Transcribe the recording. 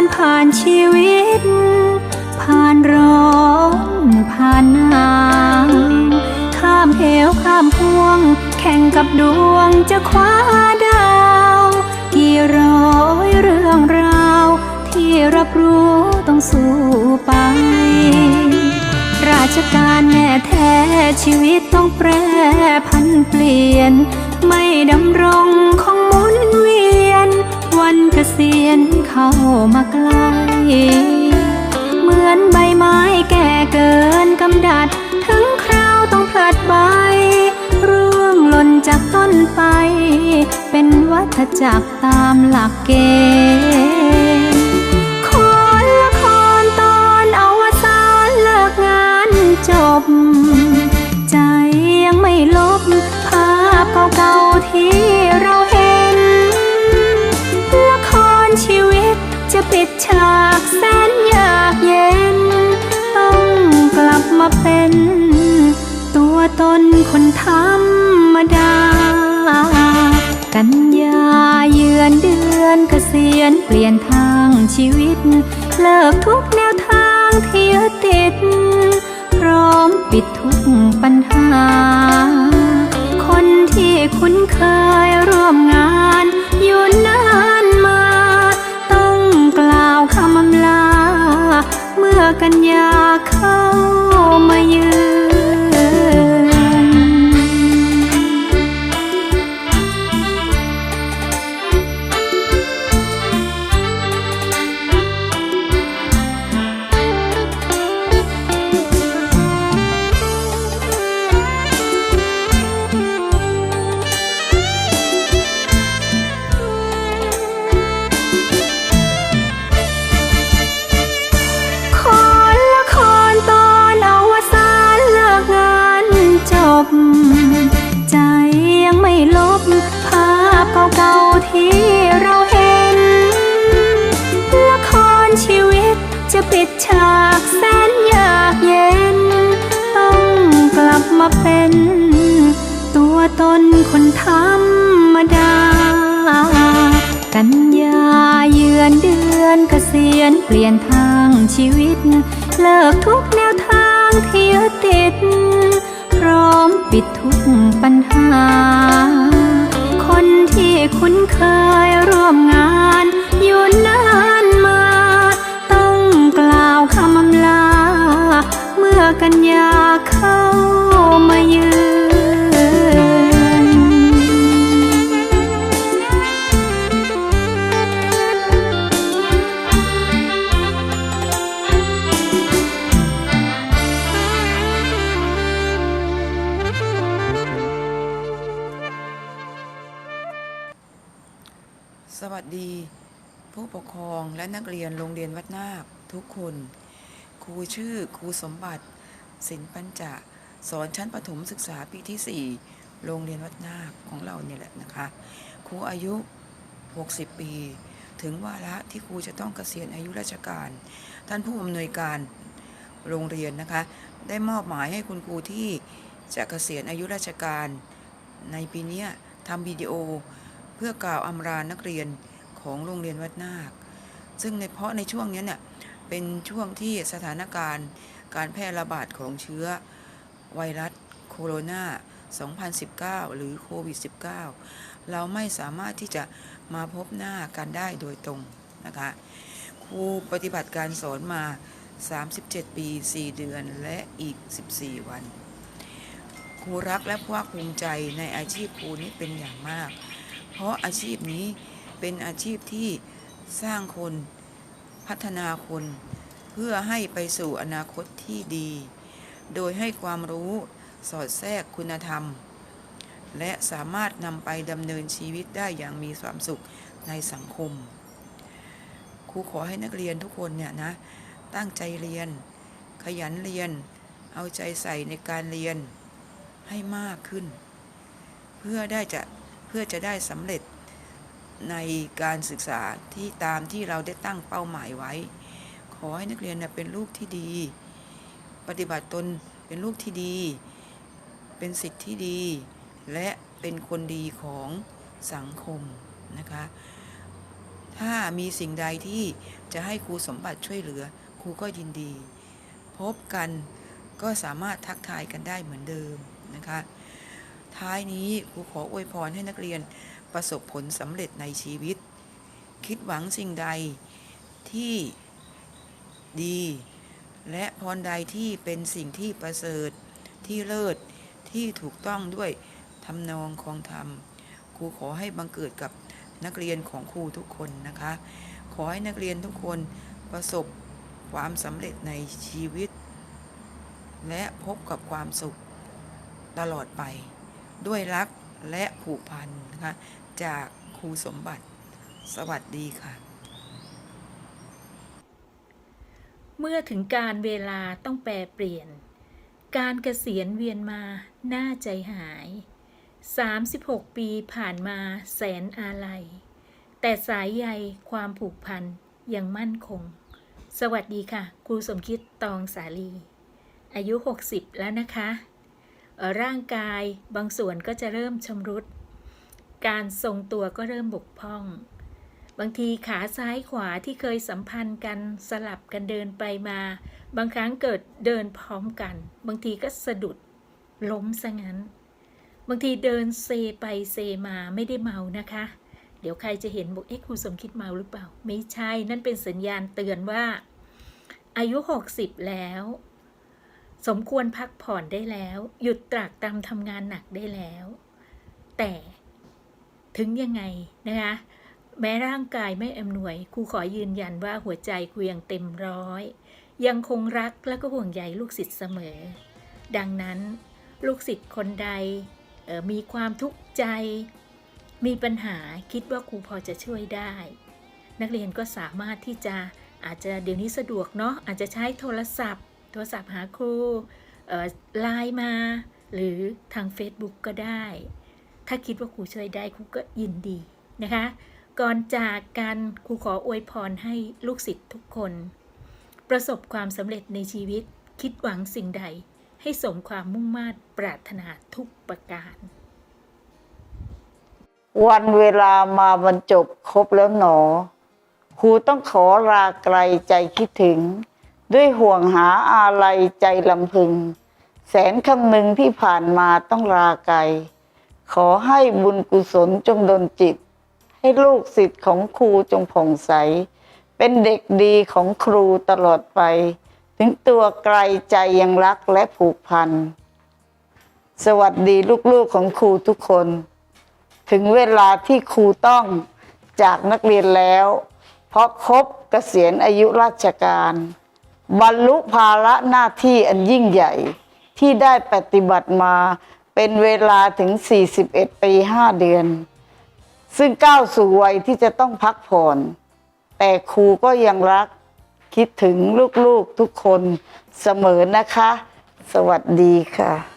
ารผ่านชีวิต ผ่านร้อนผ่านหนาวข้ามเหวข้ามพวง แข่งกับดวงจะคว้าดาว กี่ร้อยเรื่องราว ที่รับรู้ต้องสู้ไป ราชการแน่แท้ชีวิตต้องแปรพันเปลี่ยน ไม่ดำรงคงมุนเวียน วันเกษียณเข้ามาใกล้เหมือนใบไม้แก่เกินกำดัด ถึงคราวต้องพลัดใบร่วงหล่นจากต้นไป เป็นวัฏจักรตามหลักเกณฑ์ เยือนเดือนเกษียณเปลี่ยนทางชีวิต เลิกทุกแนวทางที่ยึดติด พร้อมปิดทุกปัญหา คนที่คุ้นเคยร่วมงานอยู่นาน ฉากแสนยากเย็น ต้องกลับมาเป็น ตัวตนคนธรรมดา กันยาเยือนเดือนเกษียณเปลี่ยนทางชีวิต เลิกทุกแนวทางที่ยึดติด พร้อมปิดทุกปัญหา คนที่คุ้นเคยร่วมงาน องและนักเรียนโรงเรียนวัดนาคทุกคน ครูชื่อครูสมบัติ สินปัญจะสอนชั้นประถมศึกษาปีที่ 4 โรงเรียนวัดนาคของเราเนี่ยแหละนะคะ ครูอายุ 60 ปี ถึงวาระที่ครูจะต้องเกษียณอายุราชการ ท่านผู้อำนวยการโรงเรียนนะคะ ได้มอบหมายให้คุณครูที่จะเกษียณอายุราชการ ในปีเนี้ยทำวิดีโอเพื่อกล่าวอำลานักเรียนของโรงเรียนวัดนาค ซึ่งในเพราะในช่วงนี้เนี่ยเป็นช่วงที่สถานการณ์การแพร่ระบาดของเชื้อไวรัสโคโรนา2019 หรือโควิด -19 เราไม่สามารถที่จะมาพบหน้ากันได้โดยตรงนะคะ ครูปฏิบัติการสอนมา 37 ปี 4 เดือนและอีก 14 วัน ครูรักและภาคภูมิใจในอาชีพครูนี้เป็นอย่างมาก เพราะอาชีพนี้เป็นอาชีพที่ สร้างคน พัฒนาคน เพื่อให้ไปสู่อนาคตที่ดี โดยให้ความรู้สอดแทรกคุณธรรม และสามารถนำไปดำเนินชีวิตได้อย่างมีความสุขในสังคม ครูขอให้นักเรียนทุกคนเนี่ยนะ ตั้งใจเรียน ขยันเรียน เอาใจใส่ในการเรียนให้มากขึ้น เพื่อได้จะเพื่อจะได้สำเร็จ ในการศึกษาที่ตามที่เราได้ตั้งเป้าหมายไว้ ขอให้นักเรียนเป็นลูกที่ดี ปฏิบัติตนเป็นลูกที่ดี เป็นสิทธิ์ที่ดี และเป็นคนดีของสังคมนะคะ ถ้ามีสิ่งใดที่จะให้ครูสมบัติช่วยเหลือครูก็ยินดี พบกันก็สามารถทักทายกันได้เหมือนเดิมนะคะ ท้ายนี้ครูขออวยพรให้นักเรียน ประสบผลสำเร็จในชีวิต คิดหวังสิ่งใดที่ดี และพรใดที่เป็นสิ่งที่ประเสริฐที่เลิศที่ถูกต้องด้วยทำนองคองธรรมครูขอให้บังเกิดกับนักเรียนของครูทุกคนนะคะ ขอให้นักเรียนทุกคนประสบความสำเร็จในชีวิต และพบกับความสุขตลอดไป ด้วยรัก และผูกพันนะคะจากครูสมบัติ สวัสดีค่ะ เมื่อถึงการเวลาต้องแปรเปลี่ยน การเกษียณเวียนมาน่าใจหาย 36 ปีผ่านมาแสนอาลัย แต่สายใยความผูกพันยังมั่นคง สวัสดีค่ะ ครูสมคิดตองสาลี อายุ 60 แล้วนะคะ ร่างกายบางส่วนก็จะเริ่มชำรุด การทรงตัวก็เริ่มบกพร่อง บางทีขาซ้ายขวาที่เคยสัมพันธ์กันสลับกันเดินไปมา บางครั้งเกิดเดินพร้อมกัน บางทีก็สะดุด ล้มซะงั้น บางทีเดินเซไปเซมาไม่ได้เมานะคะ เดี๋ยวใครจะเห็นบอกเอ๊ะครูสมคิดเมาหรือเปล่า ไม่ใช่นั่นเป็นสัญญาณเตือนว่า อายุ 60 แล้ว สมควรพักผ่อนได้แล้ว หยุดตรากตรำทำงานหนักได้แล้ว แต่ถึงยังไงนะคะ แม้ร่างกายไม่อำนวยครูขอยืนยันว่าหัวใจครูยังเต็มร้อย ยังคงรักและก็ห่วงใยลูกศิษย์เสมอ ดังนั้นลูกศิษย์คนใดออมีความทุกข์ใจ มีปัญหาคิดว่าครูพอจะช่วยได้ นักเรียนก็สามารถที่จะอาจจะเดี๋ยวนี้สะดวกเนาะอาจจะใช้โทรศัพท์ โทรศัพท์หาครูไลน์มา หรือทาง Facebook ก็ได้ ถ้าคิดว่าครูช่วยได้ครูก็ยินดีนะคะ ก่อนจากกันครูขออวยพรให้ลูกศิษย์ทุกคน ประสบความสำเร็จในชีวิตคิดหวังสิ่งใด ให้สมความมุ่งมา่ปรารถนาทุกประการ วันเวลามาบรรจบครบแล้วหนอครูต้องขอลาไกลใจคิดถึง ด้วยห่วงหาอาลัยใจลำพึง แสนคำหนึ่งที่ผ่านมาต้องลาไกล ขอให้บุญกุศลจงดลจิต ให้ลูกศิษย์ของครูจงผ่องใส เป็นเด็กดีของครูตลอดไป ถึงตัวไกลใจยังรักและผูกพัน สวัสดีลูกๆของครูทุกคน ถึงเวลาที่ครูต้องจากนักเรียนแล้ว เพราะครบเกษียณอายุราชการ บรรลุภาระหน้าที่อันยิ่งใหญ่ที่ได้ปฏิบัติมาเป็นเวลาถึง 41 ปี 5 เดือน ซึ่งก้าวสู่วัยที่จะต้องพักผ่อน แต่ครูก็ยังรักคิดถึงลูกๆทุกคนเสมอนะคะ สวัสดีค่ะ